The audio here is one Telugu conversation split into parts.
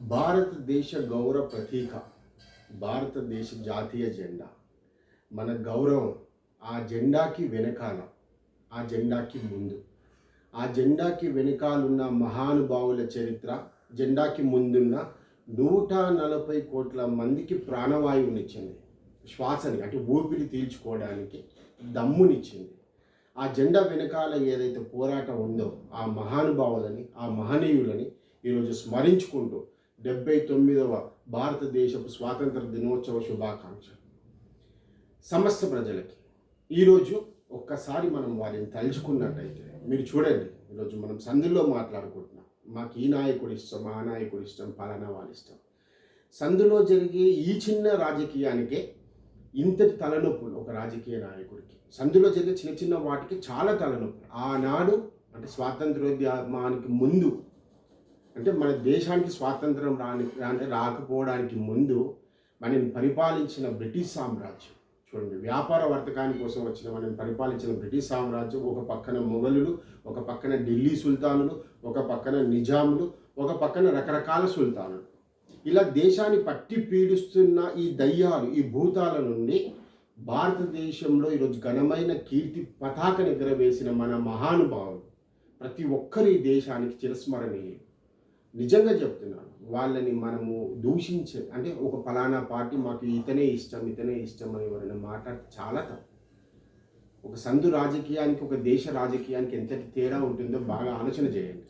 భారతదేశ గౌరవ ప్రతీక భారతదేశ జాతీయ జెండా. మన గౌరవం ఆ జెండాకి వెనకాల ఆ జెండాకి ముందు. ఆ జెండాకి వెనకాలన్న మహానుభావుల చరిత్ర జెండాకి ముందున్న నూట నలభై కోట్ల మందికి ప్రాణవాయువునిచ్చింది. శ్వాసని అంటే ఊపిరి తీల్చుకోవడానికి దమ్మునిచ్చింది. ఆ జెండా వెనకాల ఏదైతే పోరాటం ఉందో ఆ మహానుభావులని ఆ మహనీయులని ఈరోజు స్మరించుకుంటూ డెబ్బై తొమ్మిదవ భారతదేశపు స్వాతంత్ర దినోత్సవ శుభాకాంక్షలు. సమస్త ప్రజలకి. ఈరోజు ఒక్కసారి మనం వారిని తలుచుకున్నట్టయితే మీరు చూడండి ఈరోజు మనం సందుల్లో మాట్లాడుకుంటున్నాం. మాకు ఈ నాయకుడు ఇష్టం ఆ నాయకుడు ఇష్టం పలానా వాళ్ళు ఇష్టం. సందులో జరిగే ఈ చిన్న రాజకీయానికే ఇంతటి తలనొప్పులు ఒక రాజకీయ నాయకుడికి. సందులో జరిగే చిన్న చిన్న వాటికి చాలా తలనొప్పులు. ఆనాడు అంటే స్వాతంత్రోద్యమానికి ముందు అంటే మన దేశానికి స్వాతంత్రం రాని రాని రాకపోవడానికి ముందు మనం పరిపాలించిన బ్రిటిష్ సామ్రాజ్యం. చూడండి వ్యాపార వర్తకాని కోసం వచ్చిన మనం పరిపాలించిన బ్రిటిష్ సామ్రాజ్యం ఒక పక్కన మొఘలులు ఒక పక్కన ఢిల్లీ సుల్తానులు ఒక పక్కన నిజాములు ఒక పక్కన రకరకాల సుల్తానులు. ఇలా దేశాన్ని పట్టి పీడిస్తున్న ఈ దయ్యాలు ఈ భూతాల నుండి భారతదేశంలో ఈరోజు ఘనమైన కీర్తి పతాకని ఎగరవేసిన మన మహానుభావులు ప్రతి ఒక్కరు ఈ దేశానికి చిరస్మరణీయులు. నిజంగా చెప్తున్నాను. వాళ్ళని మనము దూషించే అంటే ఒక ఫలానా పార్టీ మాకు ఇతనే ఇష్టం ఇతనే ఇష్టం అని ఎవరైనా మాట్లాడితే చాలా తప్పు. ఒక సందు రాజకీయానికి ఒక దేశ రాజకీయానికి ఎంతటి తేడా ఉంటుందో బాగా ఆలోచన చేయండి.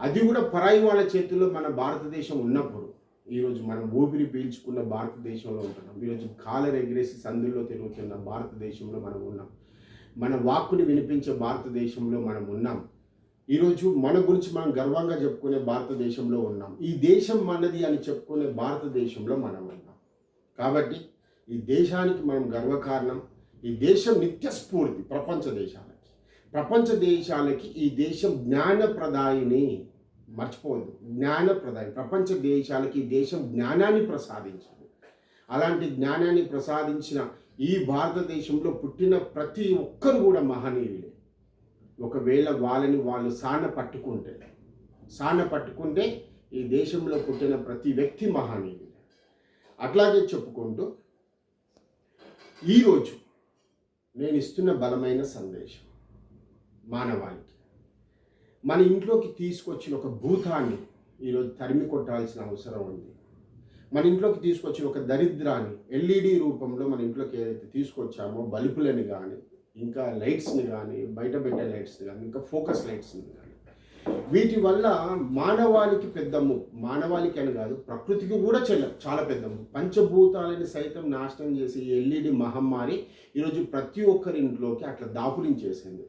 అది కూడా పరాయి వాళ్ళ చేతుల్లో మన భారతదేశం ఉన్నప్పుడు ఈరోజు మనం ఊపిరి పీల్చుకున్న భారతదేశంలో ఉంటున్నాం. ఈరోజు కాలర్ ఎగిరేసి సందుల్లో తిరుగుతున్న భారతదేశంలో మనం ఉన్నాం. మన వాక్కుని వినిపించే భారతదేశంలో మనం ఉన్నాం. ఈరోజు మన గురించి మనం గర్వంగా చెప్పుకునే భారతదేశంలో ఉన్నాం. ఈ దేశం మనది అని చెప్పుకునే భారతదేశంలో మనం ఉన్నాం. కాబట్టి ఈ దేశానికి మనం గర్వకారణం ఈ దేశం నిత్య స్ఫూర్తి ప్రపంచ దేశాలకి. ప్రపంచ దేశాలకి ఈ దేశం జ్ఞానప్రదాయిని మర్చిపోవద్దు. జ్ఞానప్రదాయం ప్రపంచ దేశాలకి ఈ దేశం జ్ఞానాన్ని ప్రసాదించింది. అలాంటి జ్ఞానాన్ని ప్రసాదించిన ఈ భారతదేశంలో పుట్టిన ప్రతి ఒక్కరు కూడా మహనీయులే. ఒకవేళ వాళ్ళని వాళ్ళు సాన పట్టుకుంటే సాన పట్టుకుంటే ఈ దేశంలో పుట్టిన ప్రతి వ్యక్తి మహానీయుడు. అట్లాగే చెప్పుకుంటూ ఈరోజు నేను ఇస్తున్న బలమైన సందేశం మానవాళికి. మన ఇంట్లోకి తీసుకొచ్చిన ఒక భూతాన్ని ఈరోజు తరిమి కొట్టాల్సిన అవసరం ఉంది. మన ఇంట్లోకి తీసుకొచ్చిన ఒక దరిద్రాన్ని ఎల్ఈడి రూపంలో మన ఇంట్లోకి ఏదైతే తీసుకొచ్చామో బల్బులని కానీ ఇంకా లైట్స్ని కానీ బయట పెట్టే లైట్స్ని కానీ ఇంకా ఫోకస్ లైట్స్ని కానీ. వీటి వల్ల మానవాళికి పెద్దము మానవాళికి అని కాదు ప్రకృతికి కూడా చెల్ల చాలా పెద్దము పంచభూతాలని సైతం నాశనం చేసి ఎల్ఈడి మహమ్మారి ఈరోజు ప్రతి ఒక్కరి ఇంట్లోకి అట్లా దాపురించేసింది.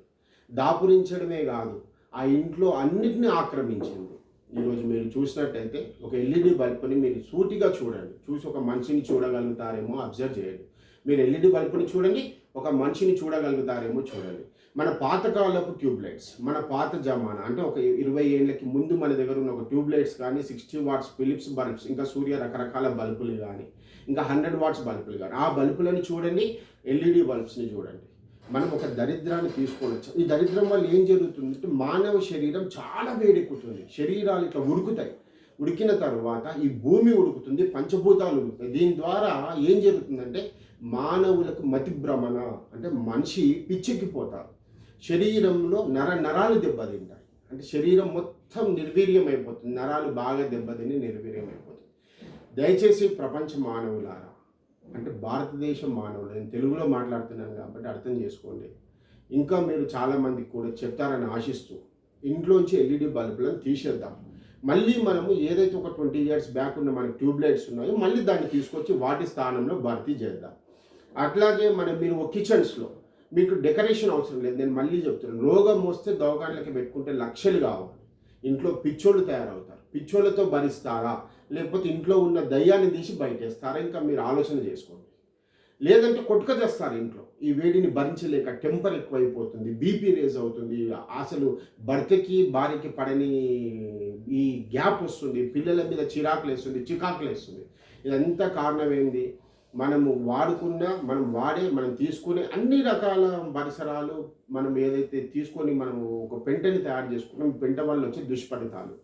దాపురించడమే కాదు ఆ ఇంట్లో అన్నిటిని ఆక్రమించింది. ఈరోజు మీరు చూసినట్టయితే ఒక ఎల్ఈడి బల్బుని మీరు సూటిగా చూడండి. చూసి ఒక మనిషిని చూడగలుగుతారేమో అబ్జర్వ్ చేయండి. మీరు ఎల్ఈడి బల్బుని చూడండి ఒక మనిషిని చూడగలుగుతారేమో చూడండి. మన పాతకాలపు ట్యూబ్ లైట్స్ మన పాత జమానా అంటే ఒక ఇరవై ఏళ్ళకి ముందు మన దగ్గర ఉన్న ఒక ట్యూబ్ లైట్స్ కానీ సిక్స్టీ వాట్స్ ఫిలిప్స్ బల్బ్స్ ఇంకా సూర్య రకరకాల బల్బులు కానీ ఇంకా హండ్రెడ్ వాట్స్ బల్బులు కానీ ఆ బల్బులను చూడండి ఎల్ఈడి బల్బ్స్ని చూడండి. మనం ఒక దరిద్రాన్ని తీసుకోవచ్చు ఈ దరిద్రం వల్ల ఏం జరుగుతుందంటే మానవ శరీరం చాలా వేడెక్కుతుంది. శరీరాలు ఇట్లా ఉడుకుతాయి. ఉడికిన తర్వాత ఈ భూమి ఉడుకుతుంది పంచభూతాలు ఉడుకుతాయి. దీని ద్వారా ఏం జరుగుతుందంటే మానవులకు మతి భ్రమణ అంటే మనిషి పిచ్చెక్కిపోతారు శరీరంలో నర నరాలు దెబ్బతింటాయి. అంటే శరీరం మొత్తం నిర్వీర్యం అయిపోతుంది నరాలు బాగా దెబ్బతిని నిర్వీర్యం అయిపోతుంది దయచేసి ప్రపంచ మానవులారా అంటే భారతదేశం మానవులు నేను తెలుగులో మాట్లాడుతున్నాను కాబట్టి అర్థం చేసుకోండి. ఇంకా మీరు చాలామందికి కూడా చెప్తారని ఆశిస్తూ ఇంట్లోంచి ఎల్ఈడి బల్బులను తీసేద్దాం. మళ్ళీ మనము ఏదైతే ఒక ట్వంటీ ఇయర్స్ బ్యాక్ ఉన్న మన ట్యూబ్ లైట్స్ ఉన్నాయో మళ్ళీ దాన్ని తీసుకొచ్చి వాటి స్థానంలో భర్తీ చేద్దాం. అట్లాగే మన మీరు కిచెన్స్లో మీకు డెకరేషన్ అవసరం లేదు. నేను మళ్ళీ చెప్తున్నాను రోగం వస్తే దవాఖానలకి పెట్టుకుంటే లక్షలు కావాలి. ఇంట్లో పిచ్చోళ్ళు తయారవుతారు. పిచ్చోళ్ళతో భరిస్తారా? లేకపోతే ఇంట్లో ఉన్న దయ్యాన్ని తీసి బయటేస్తారా? ఇంకా మీరు ఆలోచన చేసుకోండి. లేదంటే కొట్టుక చేస్తారు ఇంట్లో. ఈ వేడిని భరించలేక టెంపర్ ఎక్కువైపోతుంది బీపీ రేజ్ అవుతుంది అసలు భర్తకి భార్యకి పడని ఈ గ్యాప్ వస్తుంది పిల్లల మీద చిరాకులు వేస్తుంది చికాకులు వేస్తుంది. ఇదంతా కారణం ఏంది? మనము వాడుకున్న మనం వాడే మనం తీసుకునే అన్ని రకాల పరిసరాలు మనం ఏదైతే తీసుకొని మనం ఒక పెంటని తయారు చేసుకున్నాం పెంట వల్ల వచ్చే దుష్ఫలితాలు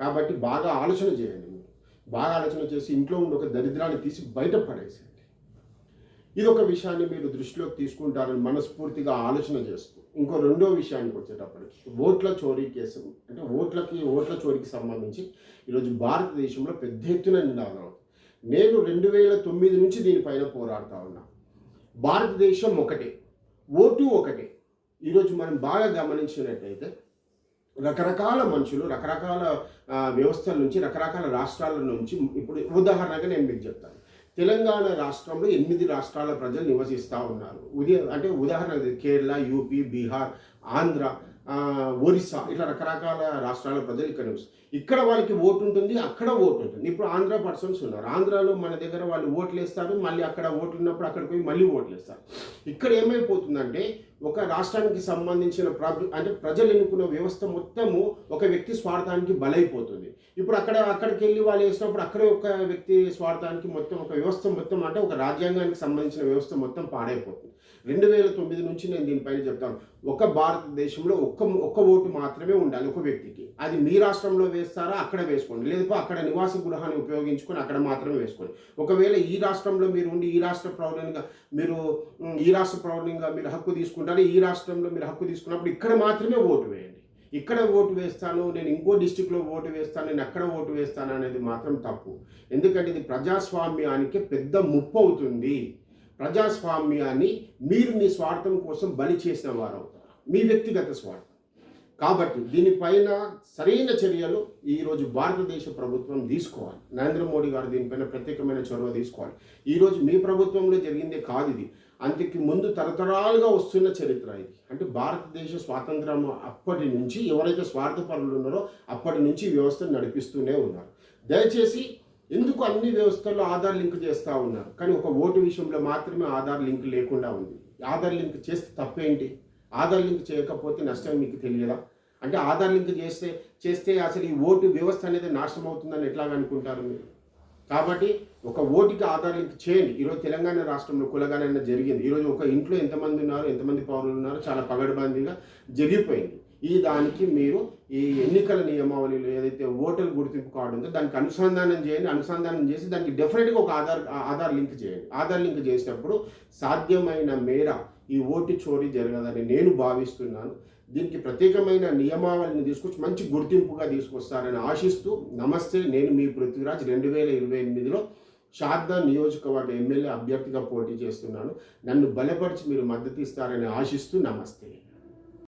కాబట్టి బాగా ఆలోచన చేయండి మీరు. బాగా ఆలోచన చేసి ఇంట్లో ఉండే ఒక దరిద్రాన్ని తీసి బయట పడేసేయండి. ఇది ఒక విషయాన్ని మీరు దృష్టిలోకి తీసుకుంటారని మనస్ఫూర్తిగా ఆలోచన చేస్తూ ఇంకో రెండో విషయానికి వచ్చేటప్పటికి ఓట్ల చోరీ కేసు అంటే ఓట్లకి ఓట్ల చోరీకి సంబంధించి ఈరోజు భారతదేశంలో పెద్ద ఎత్తున నినాదం నేను రెండు వేల తొమ్మిది నుంచి దీనిపైన పోరాడుతూ ఉన్నా. భారతదేశం ఒకటే ఓటు ఒకటే. ఈరోజు మనం బాగా గమనించినట్టయితే రకరకాల మనుషులు రకరకాల వ్యవస్థల నుంచి రకరకాల రాష్ట్రాల నుంచి ఇప్పుడు ఉదాహరణగా నేను మీకు చెప్తాను. తెలంగాణ రాష్ట్రంలో ఎనిమిది రాష్ట్రాల ప్రజలు నివసిస్తూ ఉన్నారు. ఉదయం అంటే ఉదాహరణ కేరళ యూపీ బీహార్ ఆంధ్ర ఒరిస్సా ఇట్లా రకరకాల రాష్ట్రాల ప్రజలు ఇక్కడ ఇక్కడ వాళ్ళకి ఓటు ఉంటుంది అక్కడ ఓటు ఉంటుంది. ఇప్పుడు ఆంధ్ర పర్సన్స్ ఉన్నారు. ఆంధ్రాలో మన దగ్గర వాళ్ళు ఓట్లు వేస్తారు మళ్ళీ అక్కడ ఓట్లు ఉన్నప్పుడు అక్కడికి పోయి మళ్ళీ ఓట్లు వేస్తారు ఇక్కడ ఏమైపోతుందంటే ఒక రాష్ట్రానికి సంబంధించిన ప్రభు అంటే ప్రజలు ఎన్నుకున్న వ్యవస్థ మొత్తము ఒక వ్యక్తి స్వార్థానికి బలైపోతుంది. ఇప్పుడు అక్కడ అక్కడికి వెళ్ళి వాళ్ళు వేసినప్పుడు అక్కడే ఒక వ్యక్తి స్వార్థానికి మొత్తం ఒక వ్యవస్థ మొత్తం అంటే ఒక రాజ్యాంగానికి సంబంధించిన వ్యవస్థ మొత్తం పాడైపోతుంది. రెండు వేల తొమ్మిది నుంచి నేను దీనిపైన చెప్తాను. ఒక భారతదేశంలో ఒక్క ఒక్క ఓటు మాత్రమే ఉండాలి ఒక వ్యక్తికి. అది మీ రాష్ట్రంలో వేస్తారా? అక్కడ వేసుకోండి. లేదా అక్కడ నివాస గృహాన్ని ఉపయోగించుకొని అక్కడ మాత్రమే వేసుకోండి. ఒకవేళ ఈ రాష్ట్రంలో మీరు ఉండి ఈ రాష్ట్ర పౌరునిగా మీరు ఈ రాష్ట్ర పౌరునిగా మీరు హక్కు తీసుకుంటారు ఈ రాష్ట్రంలో మీరు హక్కు తీసుకున్నప్పుడు ఇక్కడ మాత్రమే ఓటు వేయండి. ఇక్కడ ఓటు వేస్తాను నేను ఇంకో డిస్టిక్లో ఓటు వేస్తాను నేను అక్కడ ఓటు వేస్తాను అనేది మాత్రం తప్పు. ఎందుకంటే ఇది ప్రజాస్వామ్యానికి పెద్ద ముప్పు అవుతుంది. ప్రజాస్వామ్యాన్ని మీరు మీ స్వార్థం కోసం బలి చేసిన వారు అవుతారు మీ వ్యక్తిగత స్వార్థం. కాబట్టి దీనిపైన సరైన చర్యలు ఈరోజు భారతదేశ ప్రభుత్వం తీసుకోవాలి. నరేంద్ర మోడీ గారు దీనిపైన ప్రత్యేకమైన చొరవ తీసుకోవాలి. ఈరోజు మీ ప్రభుత్వంలో జరిగిందే కాదు ఇది. అంతకి ముందు తరతరాలుగా వస్తున్న చరిత్ర ఇది. అంటే భారతదేశ స్వాతంత్రం అప్పటి నుంచి ఎవరైతే స్వార్థపరులు ఉన్నారో అప్పటి నుంచి వ్యవస్థను నడిపిస్తూనే ఉన్నారు. దయచేసి ఎందుకు అన్ని వ్యవస్థల్లో ఆధార్ లింక్ చేస్తూ ఉన్నారు? కానీ ఒక ఓటు విషయంలో మాత్రమే ఆధార్ లింక్ లేకుండా ఉంది. ఆధార్ లింక్ చేస్తే తప్పేంటి? ఆధార్ లింక్ చేయకపోతే నష్టం మీకు తెలియదా? అంటే ఆధార్ లింక్ చేస్తే చేస్తే అసలు ఈ ఓటు వ్యవస్థ అనేది నాశనం అవుతుందని ఎట్లాగా అనుకుంటారు మీరు? కాబట్టి ఒక ఓటుకి ఆధార్ లింక్ చేయండి. ఈరోజు తెలంగాణ రాష్ట్రంలో కులగానైనా జరిగింది. ఈరోజు ఒక ఇంట్లో ఎంతమంది ఉన్నారు ఎంతమంది పౌరులు ఉన్నారో చాలా పగడబందీగా జరిగిపోయింది. ఈ దానికి మీరు ఈ ఎన్నికల నియమావళిలో ఏదైతే ఓటర్ గుర్తింపు కార్డు ఉందో దానికి అనుసంధానం చేయండి. అనుసంధానం చేసి దానికి డెఫినెట్గా ఒక ఆధార్ ఆధార్ లింక్ చేయండి. ఆధార్ లింక్ చేసినప్పుడు సాధ్యమైన మేర ఈ ఓటు చోరీ జరగదని నేను భావిస్తున్నాను. దీనికి ప్రత్యేకమైన నియమావళిని తీసుకొచ్చి మంచి గుర్తింపుగా తీసుకొస్తారని ఆశిస్తూ నమస్తే నేను మీ పృథ్వీరాజ్. రెండు వేల ఇరవై ఎనిమిదిలో షార్దా నియోజకవర్గ ఎమ్మెల్యే అభ్యర్థిగా పోటీ చేస్తున్నాను. నన్ను బలపరిచి మీరు మద్దతు ఇస్తారని ఆశిస్తూ నమస్తే.